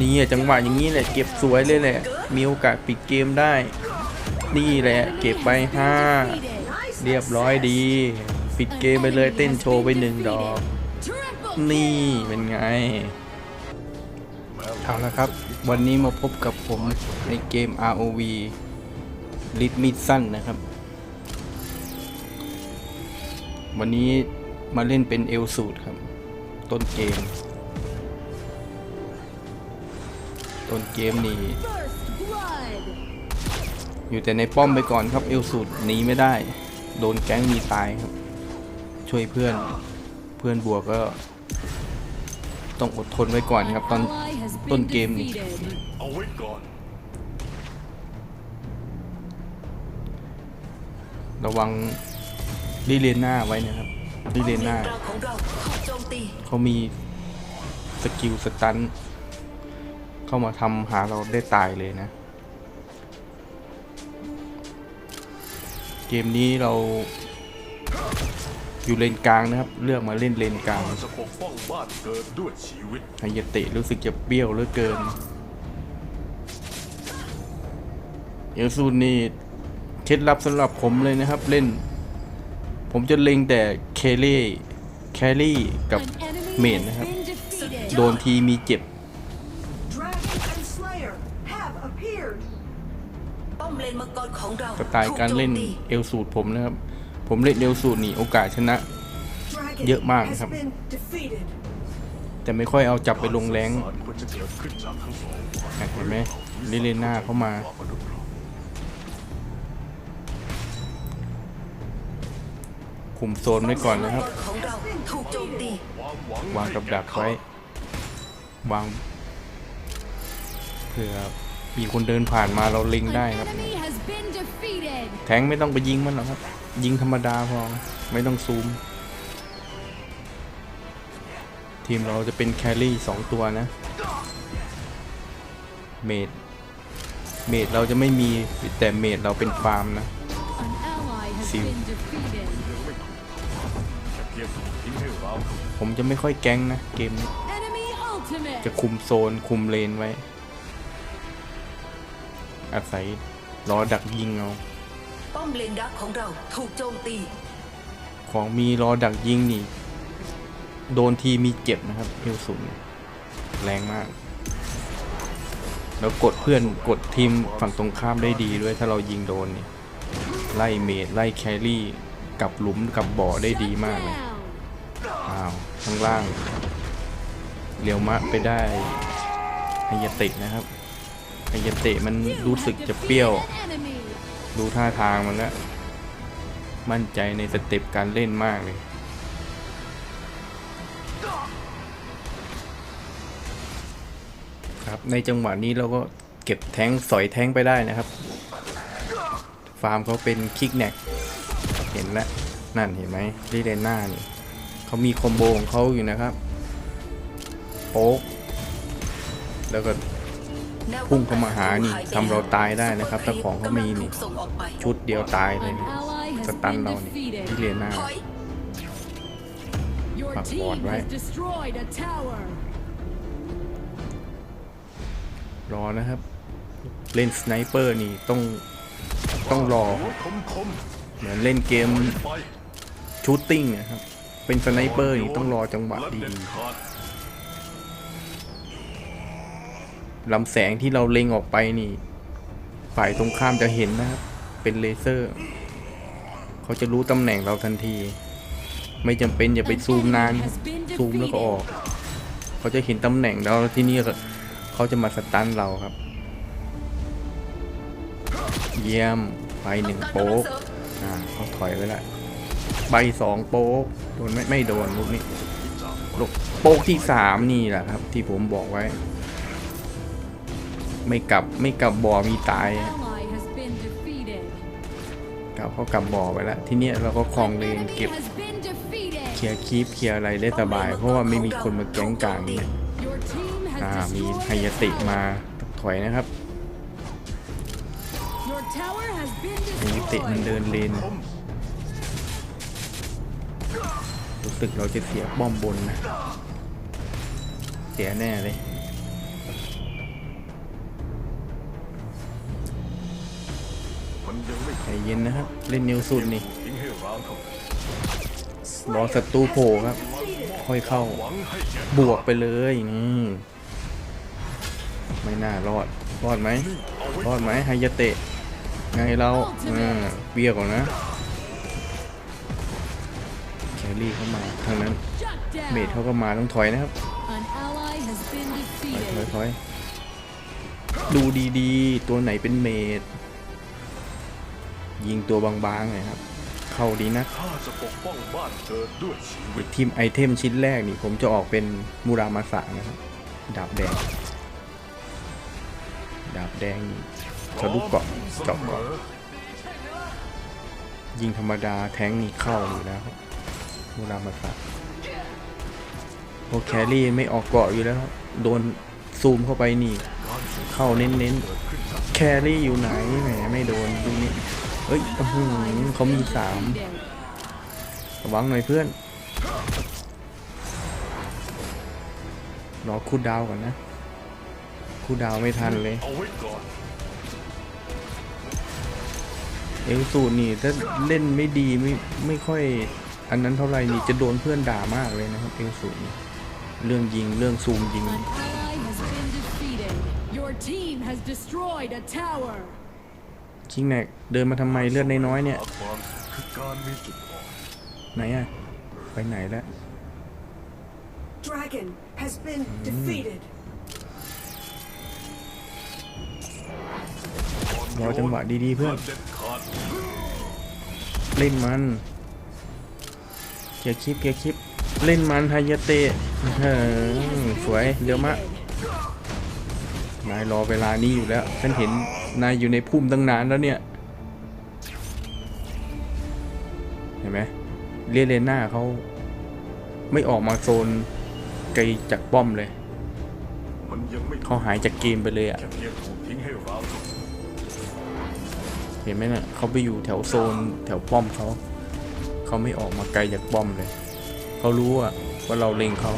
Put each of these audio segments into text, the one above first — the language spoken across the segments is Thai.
นี่อะจังหวะอย่างนี้แหละเก็บสวยเลยแหละ มีโอกาสปิดเกมได้ นี่แหละ เก็บไปห้าเรียบร้อยดี ปิดเกมไปเลยเต้นโชว์ไปหนึ่งดอก นี่เป็นไงเอาละครับ วันนี้มาพบกับผมในเกม ROV ลิทมิดสั้นนะครับ วันนี้มาเล่นเป็นเอลสูตรครับ ต้นเกม ต้นเกมนี่อยู่แต่ในป้อมไปก่อนครับเอลสูตรหนีไม่ได้ โดนแก๊งมีตายครับ ช่วยเพื่อนเพื่อนบวกก็ ต้องอดทนไว้ก่อนครับ ตอนต้นเกมนี่ระวังลิเลน่าไว้นะครับลิเลน่าเราถูกโจมตีเขามีสกิลสตัน เข้ามาทำหาเราได้ตายเลยนะ เกมนี้เราอยู่เลนกลางนะครับ เลือกมาเล่นเลนกลางเราจะปกป้องบ้านเกิดด้วยชีวิตไฮยเตะรู้สึกจะเบี้ยวเหลือเกินเอลซูนี่เคล็ดลับสำหรับผมเลยนะครับเล่น ผมจะเล็งแต่เคลลี่แคลรี่กับเมนนะครับ โดนทีมีเจ็บ สไตล์การเล่นถูโจมตีเอลสูตรผมนะครับ ผมเล่นเอลสูตรนี่โอกาสชนะ Dragon เยอะมาก has ครับ been defeated. แต่ไม่ค่อยเอาจับไปลงแรงสารควรจะเกิดขึ้นจากทั้งสองฝ่ายอะเห็นไหมลิเลน่าเข้ามามนุษย์เราคุมโซนไว้ก่อนนะครับของเราถูกโจมตีความหวังวางกับดักไว้ วางเผื่อ มีคนเดินผ่านมาเราเล็งได้ครับ แทงไม่ต้องไปยิงมันหรอกครับ ยิงธรรมดาพอ ไม่ต้องซูม ทีมเราจะเป็นแครี่สองตัวนะ เมด เมดเราจะไม่มีแต่เมดเราเป็นฟาร์มนะซิลแค่เพียงถูกทิ้งให้เราผมจะไม่ค่อยแก๊งนะเกมนี้ จะคุมโซนคุมเลนไว้ อาศัยรอดักยิงเอาป้อมเลนดักของเราถูกโจมตี ของมีรอดักยิงนี่ โดนทีมีเจ็บนะครับเอลสูงแรงมาก แล้วกดเพื่อนกดทีมฝั่งตรงข้ามได้ดีด้วยถ้าเรายิงโดนนี่ไล่เมดไล่แครี่กลับหลุมกลับบ่อได้ดีมากเลยอ้าวข้างล่างเรียวมะไปได้ไฮยาเตะนะครับ ไฮยาเตะมันรู้สึกจะเปรี้ยว ดูท่าทางมันแล้ว มั่นใจในสเต็ปการเล่นมากเลยครับในจังหวะนี้เราก็เก็บแท้งสอยแท้งไปได้นะครับ ฟาร์มเขาเป็นคิกแนกเห็นแล้วนั่นเห็นไหมลิเดน่านี่เขามีคอมโบของเขาอยู่นะครับโป๊กแล้วก็ พุ่งเข้ามาหานี่ทำเราตายได้นะครับ ถ้าของเขามีนี่ชุดเดียวตายเลยสตันเรานี่ลิเดน่าถอย Your Fuck, team board, right? has destroyed a tower. รอนะครับ เล่นสไนเปอร์นี่ต้องต้องรอ เหมือนเล่นเกมชูตติ้งนะครับ เป็นสไนเปอร์นี่ต้องรอจังหวะดี เด็ดขาด ๆ ลำแสงที่เราเล็งออกไปนี่ ฝ่ายตรงข้ามจะเห็นนะครับ เป็นเลเซอร์ เขาจะรู้ตำแหน่งเราทันที ไม่จำเป็นอย่าไปซูมนาน ซูมแล้วก็ออก เขาจะเห็นตำแหน่งแล้วที่นี่เขาจะมาสตันเราครับ เยี่ยมไปหนึ่งโป๊กอ่าเขาถอยไปละใบสองโป๊กโดนไม่ไม่โดนลูกนี้ลูกโป๊กที่สามนี่แหละครับ ที่ผมบอกไว้ ไม่กลับไม่กลับบ่อมีตาย Ally has been defeated. กลับเขากลับบ่อไปแล้วทีเนี้ยเราก็คลองเลน Enemy เก็บ has been defeated. เคลียร์คีปเคลียร์อะไรได้สบาย เพราะว่าไม่มีคนมาแก๊งกลางเนี่ย Your team อ่า has มีไฮ destroyed ยา a ติ tower. มาถอยนะครับ Your tower has been ไฮยาติมัน destroyed. เดินเลนรู้สึกเราจะเสียป้อมบนนะเสียแน่เลย ใจเย็นนะครับ เล่นเนวสุดนี่รอศัตรูโผล่ครับ ค่อยเข้า บวกไปเลยนี่ไม่น่ารอด รอดไหมรอดไหมไฮยาเตะ ไงเราอ่าเบี้ยก่อนนะแครี่เข้ามาทางนั้น เมดเขาก็มาต้องถอยนะครับ ถอยถอย defeated. ถอยดูดีๆ ตัวไหนเป็นเมด ยิงตัวบางๆหน่อยครับ เข้าดีนะข้าจะปกป้องบ้านเกิดด้วยชีวิตทีมไอเทมชิ้นแรกนี่ผมจะออกเป็นมูรามาสะนะครับ ดาบแดง ดาบแดงทะลุเกาะเจาะเกาะยิงธรรมดาแทงค์นี่เข้าอยู่แล้วครับมูรามาสะพวกแครี่ไม่ออกเกาะอยู่แล้วครับโดนซูมเข้าไปนี่ เข้าเน้นๆ แครี่อยู่ไหนแหมไม่โดนดูนี่ เอ้ยอื้อหือเขามีสาม Defeated. ระวังหน่อยเพื่อน รอคูดดาวก่อนนะ คูดดาวไม่ทันเลย เอาไว้ก่อนเอลสูตรนี่ถ้าเล่นไม่ดีไม่ไม่ค่อย อันนั้นเท่าไหร่นี่จะโดนเพื่อนด่ามากเลยนะครับเอลสูตรนี่เรื่องยิงเรื่องซูมยิง An ally has been defeated. Your team has destroyed a tower. ชิงแนกเดินมาทำไมเลือดน้อยๆเนี่ยหาความสุขคือการมีจุดอ่อนไหนอะไปไหนแล้ว Dragon has been defeated. รอจังหวะดีๆเพื่อนเด็ดขาดเล่นมันเกียร์คลิปเกียร์คลิปเล่นมันไฮยาเตะเฮ้อสวยเร็วมากนายรอเวลานี้อยู่แล้วฉันเห็น นายอยู่ในพุ่มตั้งนานแล้วเนี่ย เห็นไหมเรียเลน่าเขาไม่ออกมาโซนไกลจากป้อมเลยเขาหายจากเกมไปเลยอะแค่เพียงถูกทิ้งให้ร้างเห็นไหมน่ะเขาไปอยู่แถวโซนแถวป้อมเขาเขาไม่ออกมาไกลจากป้อมเลยเขารู้อะว่าเราเล็งเขา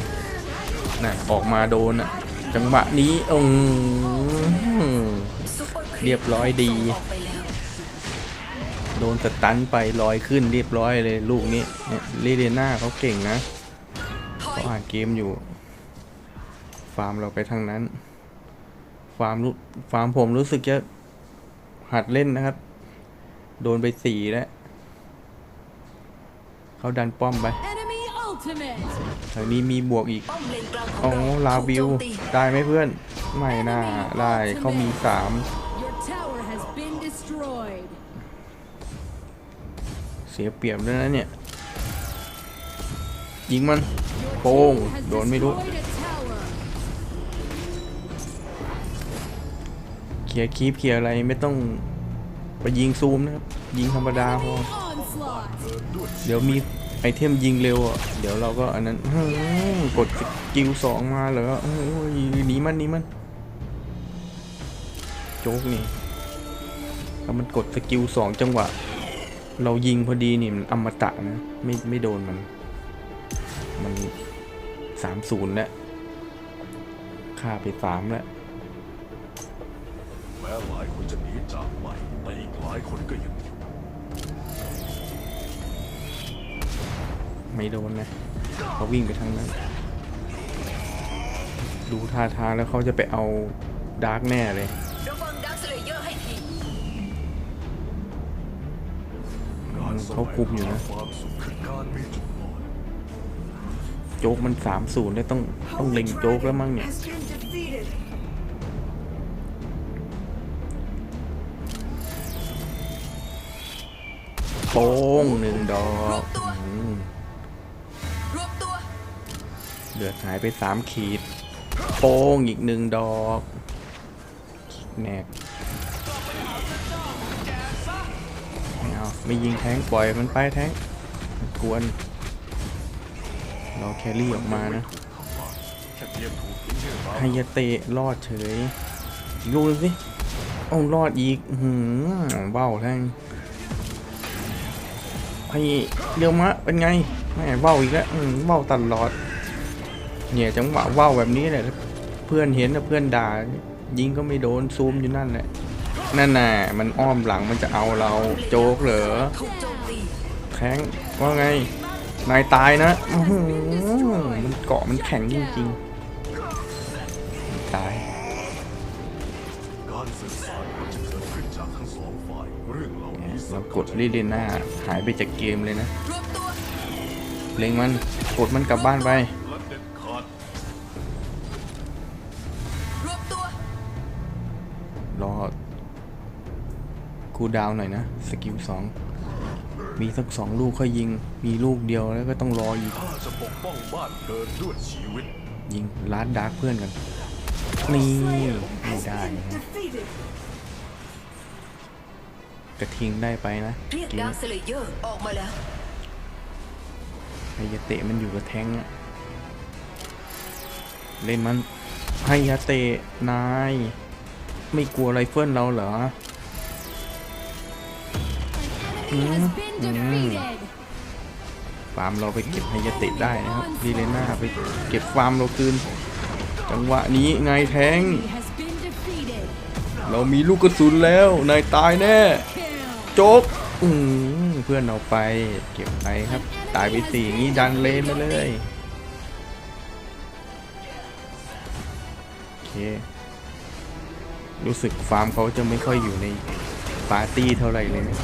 น่ะออกมาโดนอะจังหวะนี้อืม เรียบร้อยดี โดนสตันไปลอยขึ้นเรียบร้อยเลยลูกนี้เนี่ยลีเดน่าเขาเก่งนะเขาอ่านเกมอยู่ ฟาร์มเราไปทางนั้น ฟาร์มรู้ฟาร์มผมรู้สึกจะหัดเล่นนะครับ โดนไปสี่แล้วเขาดันป้อมไปทางนี้มีบวกอีกอ๋อลาวิว ได้ไหมเพื่อน ไม่น่าได้เขามีสาม สียเปรียบด้วยนะเนี่ย ยิงมันโป้งโดนไม่รู้เคลียร์คีปเคลียร์อะไรไม่ต้องไปยิงซูมนะครับ ยิงธรรมดาพอเดี๋ยวมีไอเทมยิงเร็วอะ เดี๋ยวเราก็อันนั้นกดสกิลสองมาเหรอหนีมันหนีมัน โจ๊กนี่แล้วมันกดสกิลสองจังหวะ เรายิงพอดีนี่มันอมตะนะไม่ไม่โดนมัน มันสามศูนย์แล้วฆ่าไปสามแล้วแม้หลายคนจะหนีจากไปแต่อีกหลายคนก็ยังอยู่ไม่โดนนะเขาวิ่งไปทางนั้น ดูท่าทางแล้วเขาจะไปเอาดาร์กแน่เลย เขาคุมอยู่นะโจ๊กมันสามศูนย์เลยต้องต้องเล็งโจ๊กแล้วมั้งเนี่ยโป้งหนึ่งดอกเลือดหายไปสามขีดโป้งอีกหนึ่งดอกแนก ไม่ยิงแทงปล่อยมันไปแทงค์มันกวนรอแครี่ออกมานะไฮยาเตะรอดเฉยอีกลูกหนึงสิโอ้ารอดอีกหืมเบ้าแทงไอเดียวมะเป็นไงแม่เบ้าอีกแล้วเบ้าตลอด เนี่ยจังหวะเบ้าแบบนี้แหละเพื่อนเห็นแล้วเพื่อนด่ายิงก็ไม่โดนซูมอยู่นั่นแหละ นั่นน่ะมันอ้อมหลังมันจะเอาเราโจ๊กเหรอแทงว่าไง นายตายนะมันเกาะมันแข็งจริงๆ ตายการสื่อสารควรจะเกิดขึ้นจากทั้งสองฝ่ายเรื่องเหล่านี้เรากดลิเดน่าหายไปจากเกมเลยนะเล็งมันกดมันกลับบ้านไป คูลดาวน์หน่อยนะ สกิลสองมีสักสองลูกค่อยยิง มีลูกเดียวแล้วก็ต้องรออีกข้าจะปกป้องบ้านเกิดด้วยชีวิต ยิงล้านดาร์กเพื่อนกัน นี่ไม่ Has ได้ been นะ defeated. กระทิงได้ไปนะเรียกกินดาวสเลเยอร์ออกมาแล้วไฮยาเตะมันอยู่กับแทงค์อะเล่นมันไฮยาเตะนาย ไม่กลัวไรเฟิลเราเหรอ ฟาร์มเราไปเก็บไฮยาเตะได้นะครับดีเลน่าไปเก็บฟาร์มเราคืน จังหวะนี้ไงแทง Enemy has been defeated. เรามีลูกกระสุนแล้วนายตายแน่ Kill. โจ๊กอืมเพื่อนเอาไปเก็บไปครับ ตายไปสี่งี้ดันเลนมาเลยโอเครู้สึกฟาร์มเขาจะไม่ค่อยอยู่ในปาร์ตี้เท่าไหร่เลยนะ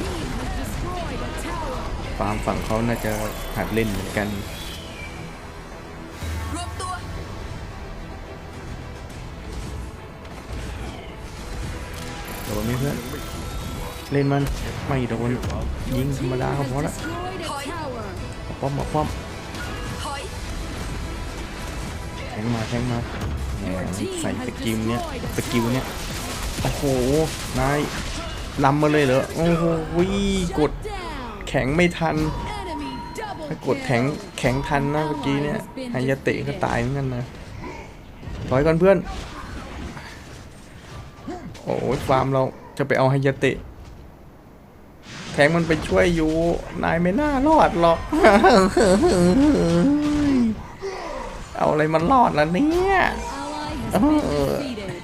ฟาร์มฝั่งเขาน่าจะหัดเล่นเหมือนกันรวมตัวโดนไหมเพื่อนเล่นมันไม่โดนยิงธรรมดา Team เขาพอ has ละ destroyed a tower. เอาป้อมมาป้อมถอยแทงมาแทงมาแหมใส่สกิลเนี้ยสกิลเนี้ยโอ้โหนายลำมาเลยเหรอโอ้โหกด Shut down. แข็งไม่ทัน Enemy double ถ้ากดแข็งแข็งทันนะเมื่อกี้เนี่ยไฮยาเตะก็ตายเหมือนกันนะถอยก่อนเพื่อน โอ้ยฟาร์มเราจะไปเอาไฮยาเตะแทงมันไปช่วยอยู่ นายไม่น่ารอดหรอก เอาอะไรมันรอดล่ะเนี่ย Ally has been Oh. defeated.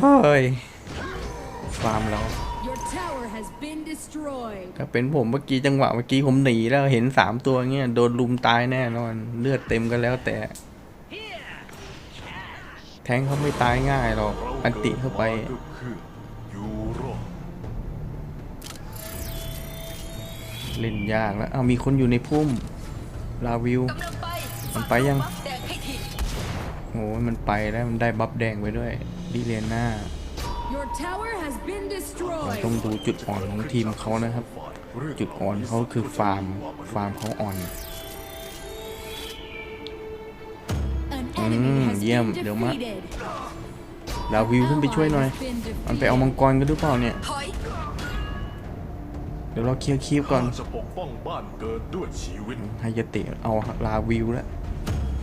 เฮ้ยฟาร์มเรา ถ้าเป็นผมเมื่อกี้จังหวะเมื่อกี้ผมหนีแล้วเห็นสามตัวเงี้ยโดนลุมตายแน่นอน เลือดเต็มกันแล้วแต่ แทงเขาไม่ตายง่ายหรอก อันติเข้าไปเล่นยากแล้วเอามีคนอยู่ในพุ่ม ลาวิวกำลังไปมันไปยัง โอ้ยมันไปแล้ว มันได้บัฟแดงไปด้วย ดิเลียน่า Your tower has been เรา ต้องดูจุดอ่อนของทีมเขานะครับ จุดอ่อนเขาคือฟาร์ม ฟาร์มเขาอ่อน An enemy has Mm, yeah, been được mà. defeated. ลาวิวขึ้นไปช่วยหน่อย Ally has been มันไปเอามัง defeated. กรกันหรือเปล่าเนี่ยถอยเดี๋ยวเราเคลียร์คีบก่อนข้าจะปกป้องบ้านเกิดด้วยชีวิตไฮยาเตะเอาลาวิวแล้ว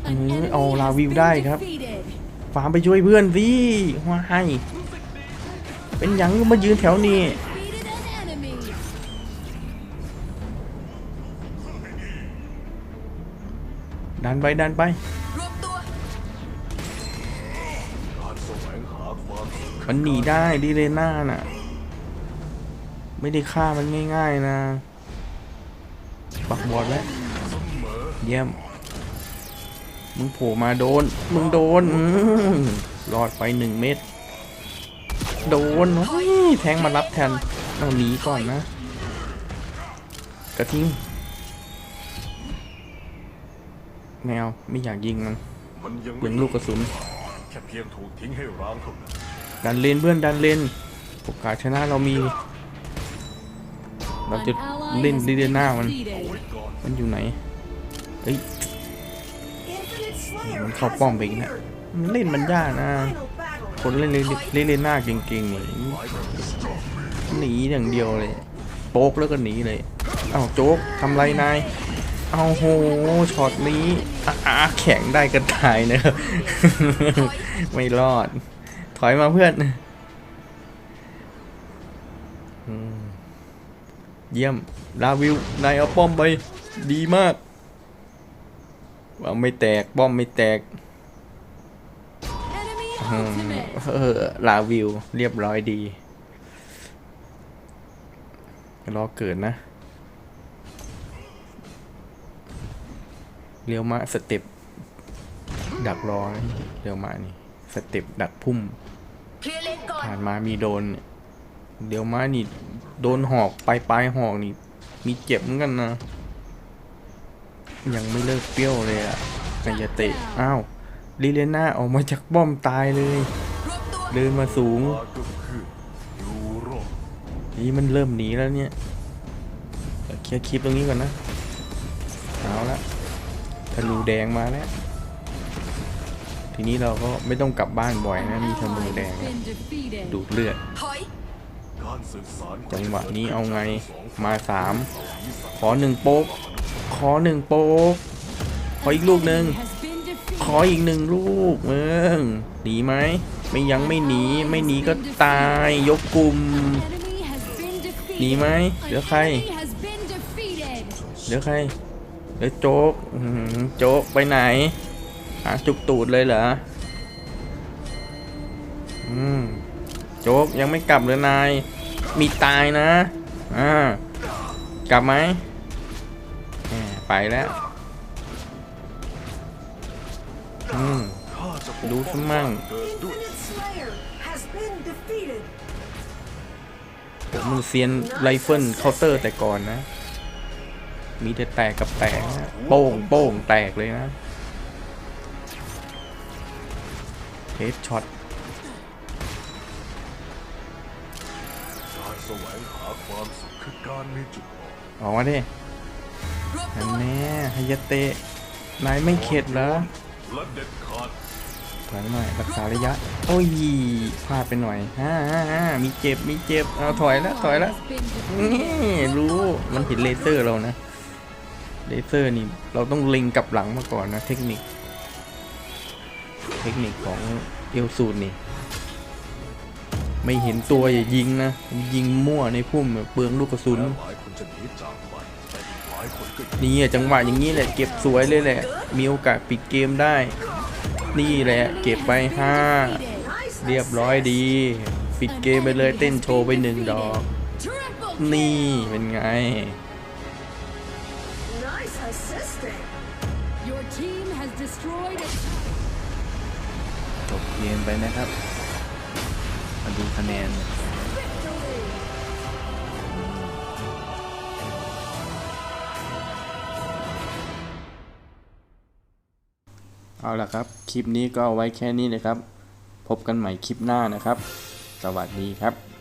An enemy เอาลา has วิว been ได้ครับ defeated. ฟาร์มไปช่วยเพื่อนสิว่าให้ เป็นยังก็มายืนแถวนี้ดันไปดันไป มันหนีได้ดีเลน่าน่ะ ไม่ได้ฆ่ามันง่ายๆนะ ปักบอดไว้เยี่ยม มึงโผล่มาโดน มึงโดน รอดไปหนึ่งเม็ด โดนเฮ้ยแทงมารับแทนต้องหนีก่อนนะ กระทิงแมวไม่อยากยิงมันมันยังเปลืองลูกกระสุนแค่เพียงถูกทิ้งให้ร้างเท่านั้นดันเลนเพื่อนดันเลนโอกาสชนะเรามี เรา An จะ ally เล่น has ลีเด been น่ามัน defeated. ก่อนมันอยู่ไหนเอ้ย Infinite Slayer มันเข้า has ป้อมไปอีกนะ appeared. มันเล่นมันยากนะ Final battle. คนเล่นเลเลน่าเก่งๆหนีหนีอย่างเดียวเลยโป๊กแล้วก็หนีเลยเอ้าโจ๊กทำไรนายเอาโหช็อตนี้อะอะแข็งได้กันตายนะครับไม่รอด ถอยมาเพื่อนเยี่ยมลาวิวนายเอาป้อมไป ดีมากว่าไม่แตกป้อมไม่แตก เออ ลาวิว เรียบร้อยดี รอเกิดนะ เรียวมาสเต็ปดักรอเรียวมานี่ สเต็ปดักพุ่ม ผ่านมามีโดนเนี่ยเดี๋ยวมานี่ โดนหอกปลายปลายหอกนี่ มีเจ็บเหมือนกันนะ ยังไม่เลิกเปรี้ยวเลยอะกายเตะ อ้าว ลิเลน่าออกมาจากป้อมตายเลย เดินมาสูง นี่มันเริ่มหนีแล้วเนี่ยเคลียร์คลิปตรงนี้ก่อนนะ เอาละธนูแดงมาแล้ว ทีนี้เราก็ไม่ต้องกลับบ้านบ่อยนะ มีธนูแดง ดูดเลือด จังหวะนี้เอาไง มาสาม ขอหนึ่งโป๊ก ขอหนึ่งโป๊ก ขออีกลูกหนึ่ง ขออีกหนึ่งลูกเมืองหนีไหมไม่ยังไม่หนีไม่หนีก็ตายยกกลุ่มหนีไหมเหลือใครเดี๋ยวใครเดี๋ยวโจ๊กโจ๊กไปไหนหาจุกตูดเลยเหรออืมโจ๊กยังไม่กลับเลยนาย มีตายนะอ่ากลับไหมไปแล้ว อืมรู้ซะองมั่งผมมือเซียนไรเฟิลเคาน์เตอร์แต่ก่อนนะ มีแต่แตกกับแตกนะโป้งโป้งแตกเลยนะเฮดช็อตออกมาดิอันแน่ฮายาเตะนายไม่เข็ดเหรอ และเด็ดขาดถอยหน่อยรักษาระยะ โอ้ยพลาดไปหน่อยฮ่าฮ่าฮ่ามีเจ็บมีเจ็บเอาถอยแล้วถอยแล้ว Has been นี่ defeated. รู้มันเห็นเลเซอร์เรานะเลเซอร์นี่เราต้องเล็งกลับหลังมาก่อนนะเทคนิค เทคนิคของเอลซูนนี่ ไม่เห็นตัวอย่ายิงนะยิงมั่วในพุ่มเปลืองลูกกระสุนแม้หลายคนจะหนีจากไป นก็ยังนี่อะจังหวะอย่างนี้แหละเก็บสวยเลยแหละ มีโอกาสปิดเกมได้ นี่แหละเก็บไปห้า Nice เรียบร้อยดี ปิดเกมไปเลยเต้นโชว์ไปหนึ่งดอก Triple นี่เป็นไง Nice assisting. Your team has destroyed a จบเกมไปนะครับ มาดูคะแนน เอาละครับ คลิปนี้ก็ไว้แค่นี้นะครับ พบกันใหม่คลิปหน้านะครับ สวัสดีครับ